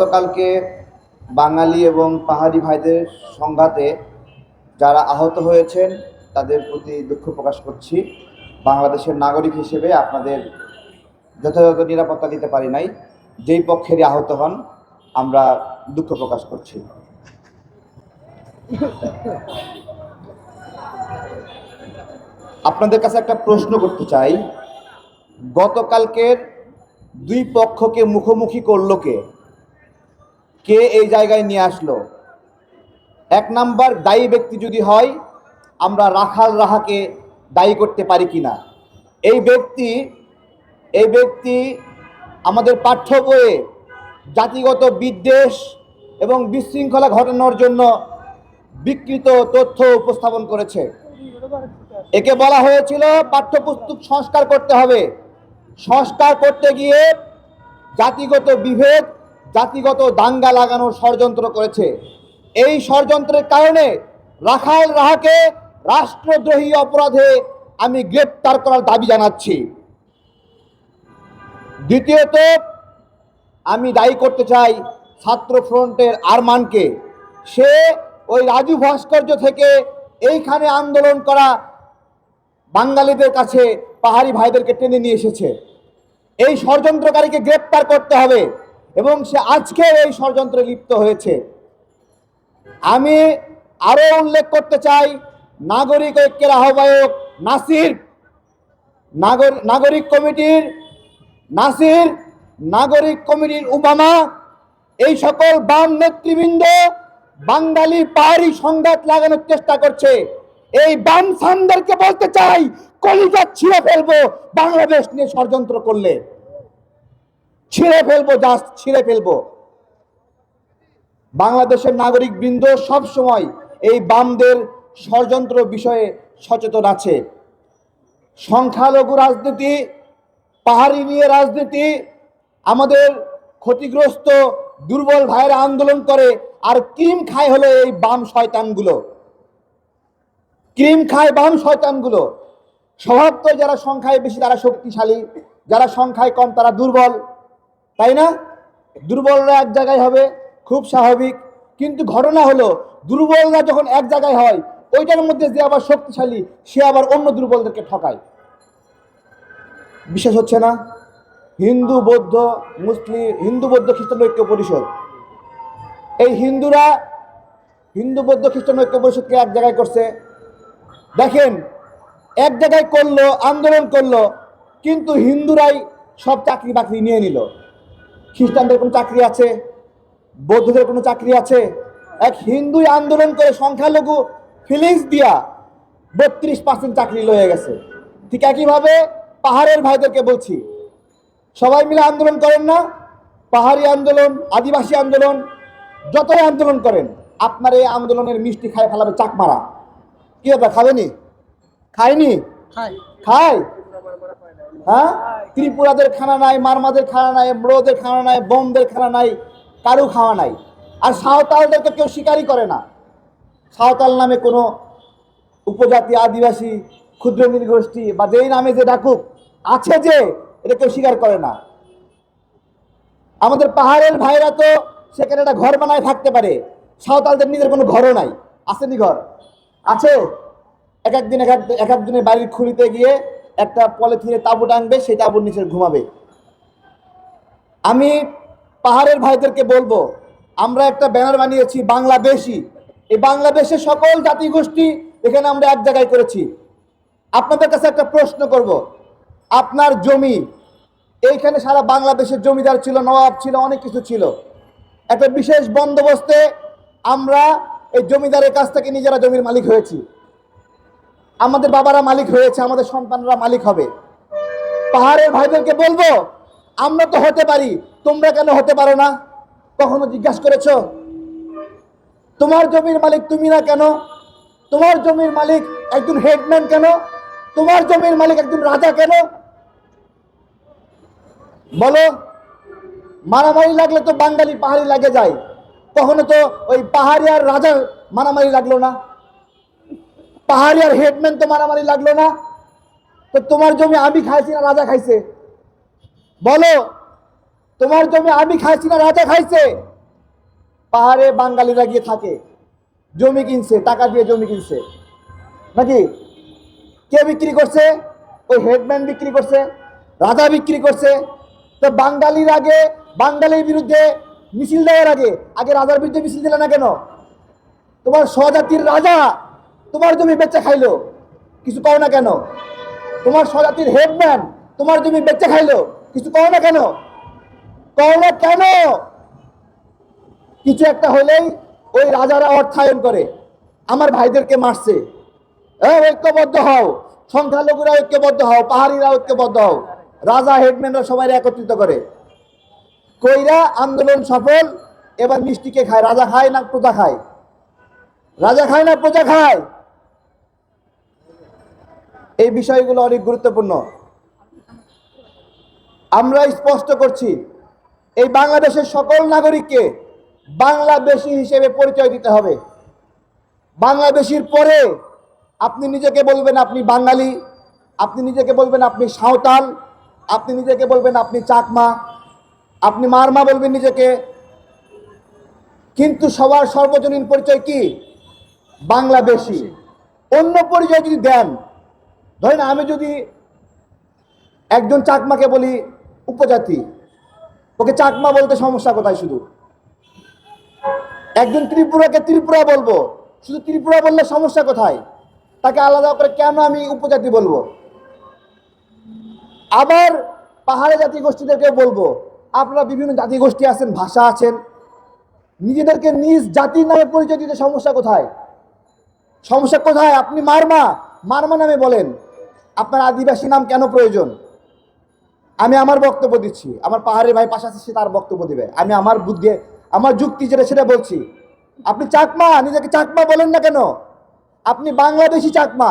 গতকালকে বাঙালি এবং পাহাড়ি ভাইদের সংঘাতে যারা আহত হয়েছেন, তাদের প্রতি দুঃখ প্রকাশ করছি। বাংলাদেশের নাগরিক হিসেবে আপনাদের যথাযথ নিরাপত্তা দিতে পারি নাই। যেই পক্ষেরই আহত হন, আমরা দুঃখ প্রকাশ করছি। আপনাদের কাছে একটা প্রশ্ন করতে চাই। গতকালকের দুই পক্ষকে মুখোমুখি করল কে? কে এই জায়গায় নিয়ে আসলো? এক নাম্বার দায়ী ব্যক্তি যদি হয়, আমরা রাখাল রাহাকে দায়ী করতে পারি কি না এই ব্যক্তি এই ব্যক্তি আমাদের পাঠ্য বইয়ে জাতিগত বিদ্বেষ এবং বিশৃঙ্খলা ঘটানোর জন্য বিকৃত তথ্য উপস্থাপন করেছে। একে বলা হয়েছিল পাঠ্যপুস্তক সংস্কার করতে হবে। সংস্কার করতে গিয়ে জাতিগত বিভেদ জাতিগত দাঙ্গা লাগানোর ষড়যন্ত্র করেছে। এই ষড়যন্ত্রের কারণে রাখাল রাহাকে রাষ্ট্রদ্রোহী অপরাধে আমি গ্রেপ্তার করার দাবি জানাচ্ছি। দ্বিতীয়ত, আমি দায়ী করতে চাই ছাত্র ফ্রন্টের আরমানকে। সে ওই রাজু ভাস্কর্য থেকে এইখানে আন্দোলন করা বাঙালিদের কাছে পাহাড়ি ভাইদেরকে টেনে নিয়ে এসেছে। এই ষড়যন্ত্রকারীকে গ্রেপ্তার করতে হবে। এবং সে আজকে এই ষড়যন্ত্রে লিপ্ত হয়েছে। আমি আরও উল্লেখ করতে চাই, নাগরিক ঐক্যের আহ্বায়ক নাসির, নাগর, নাগরিক কমিটির, নাসির, নাগরিক কমিটির উমামা, এই সকল বাম নেতৃবৃন্দ বাঙালি পাহাড়ি সংঘাত লাগানোর চেষ্টা করছে। এই বাম সানদেরকে বলতে চাই, কলিজা ছিঁড়ে ফেলব, বাংলাদেশ নিয়ে ষড়যন্ত্র করলে। ছিঁড়ে ফেলব জাস্ট ছিঁড়ে ফেলব। বাংলাদেশের নাগরিক বৃন্দ সব সময় এই বামদের ষড়যন্ত্র বিষয়ে সচেতন আছে। সংখ্যালঘু রাজনীতি, পাহাড়ি নিয়ে রাজনীতি, আমাদের ক্ষতিগ্রস্ত, দুর্বল ভাইয়েরা আন্দোলন করে, আর ক্রিম খায় হলো এই বাম শয়তানগুলো। ক্রিম খায় বাম শয়তানগুলো। স্বভাব তো যারা সংখ্যায় বেশি, তারা শক্তিশালী। যারা সংখ্যায় কম, তারা দুর্বল। তাই না? দুর্বলরা এক জায়গায় হবে, খুব স্বাভাবিক। কিন্তু ঘটনা হলো, দুর্বলরা যখন এক জায়গায় হয়, ওইটার মধ্যে যে আবার শক্তিশালী, সে আবার অন্য দুর্বলদেরকে ঠকায়। বিশ্বাস হচ্ছে না? হিন্দু, বৌদ্ধ, মুসলিম, হিন্দু, বৌদ্ধ, খ্রিস্টান ঐক্য পরিষদ। এই হিন্দুরা, হিন্দু, বৌদ্ধ, খ্রিস্টান ঐক্য পরিষদকে এক জায়গায় করছে। দেখেন, এক জায়গায় করল, আন্দোলন করল, কিন্তু হিন্দুরাই সব চাকরি বাকরি নিয়ে নিল। খ্রিস্টানদের কোনো চাকরি আছে? বৌদ্ধদের কোনো চাকরি আছে? এক হিন্দুই আন্দোলন করে সংখ্যালঘু ফিলিংস দিয়া বত্রিশ পার্সেন্ট চাকরি লয়ে গেছে। ঠিক একইভাবে পাহাড়ের ভাইদেরকে বলছি সবাই মিলে আন্দোলন করেন না পাহাড়ি আন্দোলন আদিবাসী আন্দোলন যতই আন্দোলন করেন আপনার এই আন্দোলনের মিষ্টি খায় ফেলাবে চাকমারা। কি ব্যাপার খাবেনি? খায়নি? খায়? হ্যাঁ? ত্রিপুরাদের খানা নাই, মারমাদের খানা নাই, ম্রোদের খানা নাই বোমদের খানা নাই, কারু খাওয়া নাই। আর সাঁওতালদেরকে কেউ স্বীকারই করে না। সাঁওতাল নামে কোনো উপজাতি, আদিবাসী, ক্ষুদ্র নৃগোষ্ঠী বা যেই নামে যে ডাকুক, আছে যে, এটা কেউ স্বীকার করে না। আমাদের পাহাড়ের ভাইরা তো সেখানে একটা ঘর বানায় থাকতে পারে। সাঁওতালদের নিজের কোনো ঘরও নাই। আসেনি ঘর। আছে? এক একদিন, এক এক এক একদিনের বাড়ির খুলিতে গিয়ে একটা পলিথিনে তাঁবু টানবে, সেই তাঁবুর নিচে ঘুমাবে। আমি পাহাড়ের ভাইদেরকে বলব, আমরা একটা ব্যানার বানিয়েছি, বাংলাদেশি। এই বাংলাদেশের সকল জাতিগোষ্ঠী এখানে আমরা এক জায়গায় করেছি। আপনাদের কাছে একটা প্রশ্ন করব, আপনার জমি, এইখানে সারা বাংলাদেশের জমিদার ছিল, নবাব ছিল, অনেক কিছু ছিল। একটা বিশেষ বন্দোবস্তে আমরা এই জমিদারের কাছ থেকে নিজেরা জমির মালিক হয়েছি। আমাদের বাবারা মালিক হয়েছে, আমাদের সন্তানরা মালিক হবে। পাহাড়ের ভাইদেরকে বলব, আমরা তো হতে পারি, তোমরা কেন হতে পারো না? কখনো জিজ্ঞাসা করেছ? তোমার জমির মালিক তুমি না কেন? তোমার জমির মালিক একজন হেডম্যান কেন? তোমার জমির মালিক একজন রাজা কেন? বলো, মারামারি লাগলে তো বাঙালি পাহাড়ি লাগে যায়। কখনো তো ওই পাহাড়ি আর রাজা মারামারি লাগল না? পাহাড়ি আর হেডম্যান তো মারামারি লাগল না। তো তোমার জমি আমি খাইছি না, রাজা খাইছে? বলো, তোমার জমি আমি খাইছি না, রাজা খাইছে? পাহাড়ে বাঙালিরা গিয়ে থাকে, জমি কিনছে, টাকা দিয়ে জমি কিনছে। নাকি? কে বিক্রি করছে? ওই হেডম্যান বিক্রি করছে, রাজা বিক্রি করছে। তো বাঙালির আগে, বাঙালির বিরুদ্ধে মিছিল দেওয়ার আগে আগে রাজার বিরুদ্ধে মিছিল দিলে না কেন? তোমার স্বজাতির রাজা তোমার জমি বেচে খাইলো। কিছু কও না কেন? তোমার স্বজাতির হেডম্যান তোমার জমি বেচে খাইলো। কিছু কও না কেন? কও না কেন? কিছু একটা হলেই ওই রাজারা অর্থায়ন করে। আমার ভাইদেরকে মারছে। হ্যাঁ ঐক্যবদ্ধ হও। সংখ্যালঘুরা ঐক্যবদ্ধ হও, পাহাড়িরা ঐক্যবদ্ধ হও। রাজা, হেডম্যানরা সবাই একত্রিত করে। কইরা আন্দোলন সফল, এবার মিষ্টিকে খায়। রাজা খায় না প্রজা খায়? রাজা খায় না প্রজা খায়? এই বিষয়গুলো অনেক গুরুত্বপূর্ণ। আমরা স্পষ্ট করছি, এই বাংলাদেশের সকল নাগরিককে বাংলাদেশী হিসেবে পরিচয় দিতে হবে। বাংলাদেশির পরে আপনি নিজেকে বলবেন আপনি বাঙালি, আপনি নিজেকে বলবেন আপনি সাঁওতাল, আপনি নিজেকে বলবেন আপনি চাকমা, আপনি মারমা বলবেন নিজেকে। কিন্তু সবার সর্বজনীন পরিচয় কি? বাংলাদেশি। অন্য পরিচয় যদি দেন ধরেন আমি যদি একজন চাকমাকে বলি, উপজাতি, ওকে চাকমা বলতে সমস্যা কোথায় শুধু? একজন ত্রিপুরাকে ত্রিপুরা বলব, শুধু ত্রিপুরা বললে সমস্যা কোথায়? তাকে আলাদা করে কেন আমি উপজাতি বলব? আবার পাহাড়ে জাতি গোষ্ঠীদেরকে বলব, আপনারা বিভিন্ন জাতি গোষ্ঠী আছেন, ভাষা আছেন, নিজেদেরকে নিজ জাতির নামে পরিচয় দিতে সমস্যা কোথায়? সমস্যা কোথায়? আপনি মারমা মারমা নামে বলেন। আপনার আদিবাসী নাম কেন প্রয়োজন? আমি আমার বক্তব্য দিচ্ছি। আমার পাহাড়ের ভাই পাশে আছে, সে তার বক্তব্য দিবে। আমি আমার বুদ্ধি, আমার যুক্তি যেটা, সেটা বলছি। আপনি চাকমা, নিজেকে চাকমা বলেন না কেন? আপনি বাংলাদেশি চাকমা।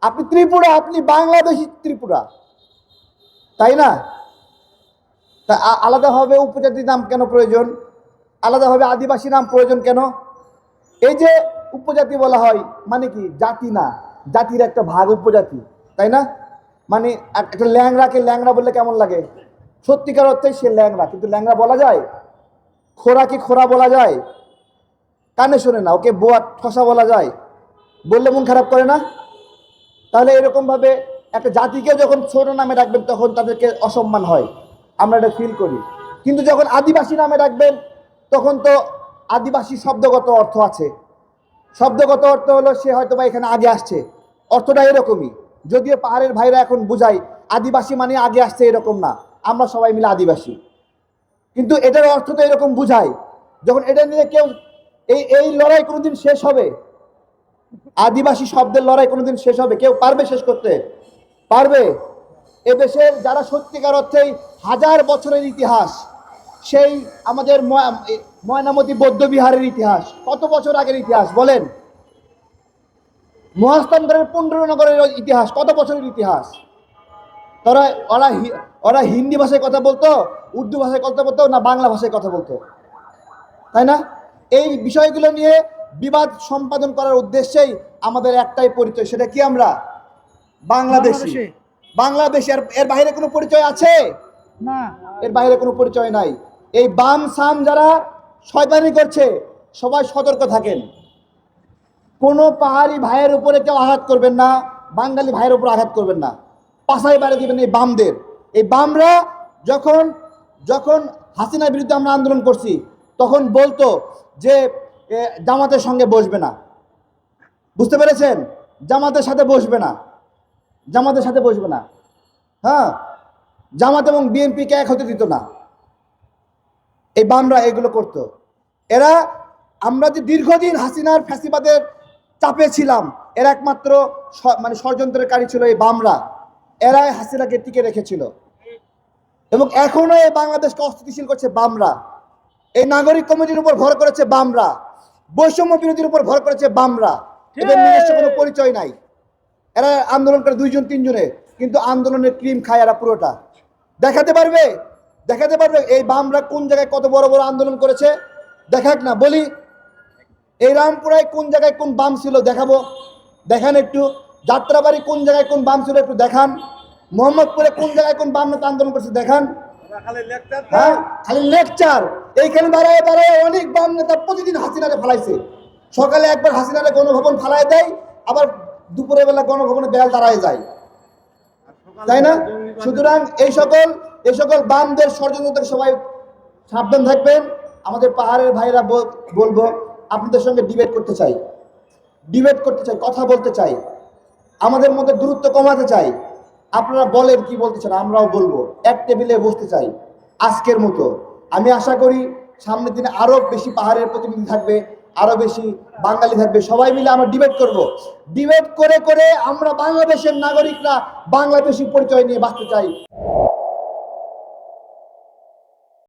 আপনি ত্রিপুরা, আপনি বাংলাদেশি ত্রিপুরা। তাই না? তা আলাদাভাবে উপজাতির নাম কেন প্রয়োজন? আলাদাভাবে আদিবাসী নাম প্রয়োজন কেন? এই যে উপজাতি বলা হয় মানে কি? জাতি না। জাতির একটা ভাগ উপজাতি। তাই না? মানে এক- একটা ল্যাংড়াকে ল্যাংরা বললে কেমন লাগে? সত্যিকার অর্থে সে ল্যাংরা কিন্তু ল্যাংরা বলা যায়? খোরা কি খোরা বলা যায়? কানে শোনে না, ওকে বোয়া ঠসা বলা যায়। বললে মন খারাপ করে না? তাহলে এরকমভাবে একটা জাতিকে যখন ছোট নামে রাখবেন তখন তাদেরকে অসম্মান হয়। আমরা এটা ফিল করি। কিন্তু যখন আদিবাসী নামে রাখবেন তখন তো আদিবাসী শব্দগত অর্থ আছে। শব্দগত অর্থ হলো সে হয়তো বা এখানে আগে আসছে। অর্থটা এরকমই। যদিও পাহাড়ের ভাইরা এখন বুঝায়, আদিবাসী মানে আগে আসছে এরকম না। আমরা সবাই মিলে আদিবাসী। কিন্তু এটার অর্থ তো এরকম বুঝায়, যখন এটা নিয়ে কেউ, এই এই লড়াই কোনোদিন শেষ হবে? আদিবাসী শব্দের লড়াই কোনোদিন শেষ হবে? কেউ পারবে শেষ করতে? পারবে? এদেশের যারা সত্যিকার অর্থেই হাজার বছরের ইতিহাস, সেই আমাদের ময়নামতি বৌদ্ধবিহারের ইতিহাস, কত বছর আগের ইতিহাস বলেন? মহাস্থানগরের পুণ্ডরনগরের ইতিহাস কত বছরের ইতিহাস? তারা ওরা ওরা হিন্দি ভাষায় কথা বলতো উর্দু ভাষায় কথা বলতো না বাংলা ভাষায় কথা বলতো। তাই না? এই বিষয়গুলো নিয়ে বিবাদ সম্পাদন করার উদ্দেশ্যেই আমাদের একটাই পরিচয় সেটা কি আমরা? বাংলাদেশি। বাংলাদেশি। বাংলাদেশি এর এর বাইরে কোনো পরিচয় আছে? না। এর বাইরে কোনো পরিচয় নাই। এই বাম সাম যারা শয়তানি করছে সবাই সতর্ক থাকেন। কোনো পাহাড়ি ভাইয়ের উপরে কেউ আঘাত করবেন না, বাঙালি ভাইয়ের উপর আঘাত করবেন না। পাশাই বাইরে দিবেন এই বামদের। এই বামরা যখন যখন হাসিনার বিরুদ্ধে আমরা আন্দোলন করছি, তখন বলতো যে জামাতের সঙ্গে বসবে না। বুঝতে পেরেছেন? জামাতের সাথে বসবে না। জামাতের সাথে বসবে না। হ্যাঁ? জামাত এবং বিএনপিকে এক হতে দিত না। এই বামরা এগুলো করতো। এরা, আমরা যে দীর্ঘদিন হাসিনার ফ্যাসিবাদের চাপে ছিলাম এরা একমাত্র মানে ষড়যন্ত্রকারী ছিল এই বামরা। এরাই হাসিনাকে টিকে রেখেছিল। এবং এখনও এই বাংলাদেশকে অস্থিতিশীল করছে বামরা। এই নাগরিক কমিটির উপর ভর করেছে বামরা। বৈষম্য বিরোধীর উপর ভর করেছে বামরা। এদের নিজস্ব কোনো পরিচয় নাই। এরা আন্দোলন করে দুইজন তিনজনে। কিন্তু আন্দোলনের ক্রিম খায় এরা পুরোটা। দেখাতে পারবে? দেখাতে পারবে এই বামরা কোন জায়গায় কত বড় বড় আন্দোলন করেছে? দেখাক না বলি। এই রামপুরায় কোন জায়গায় কোন বাম ছিল দেখাবো? দেখান একটু যাত্রাবাড়ি কোন জায়গায় কোন বাম ছিল একটু দেখান। মোহাম্মদপুরে কোন জায়গায় কোন বাম নেতা আন্দোলন করছে দেখান। হ্যাঁ খালি লেকচার এইখানে দাঁড়ায় দাঁড়ায় অনেক বাম নেতা প্রতিদিন হাসিনারে ফালাইছে। সকালে একবার হাসিনারে গণভবন ফালায় দেয় আবার দুপুরে বেলা গণভবনে বেল দাঁড়ায় যায়। তাই না? সুতরাং এই সকল এই সকল বামদের ষড়যন্ত্র থেকে সবাই সাবধান থাকবেন। আমাদের পাহাড়ের ভাইরা বল- বলব আপনাদের সঙ্গে ডিবেট করতে চাই। ডিবেট করতে চাই, কথা বলতে চাই। আমাদের মধ্যে দূরত্ব কমাতে চাই। আপনারা বলেন কি বলতে চান, আমরাও বলব। এক টেবিলে বসতে চাই, আজকের মতো। আমি আশা করি সামনের দিনে আরও বেশি পাহাড়ের প্রতিনিধি থাকবে, আরও বেশি বাঙালি থাকবে। সবাই মিলে আমরা ডিবেট করব। ডিবেট করে করে আমরা বাংলাদেশের নাগরিকরা বাংলাদেশি পরিচয় নিয়ে বাঁচতে চাই।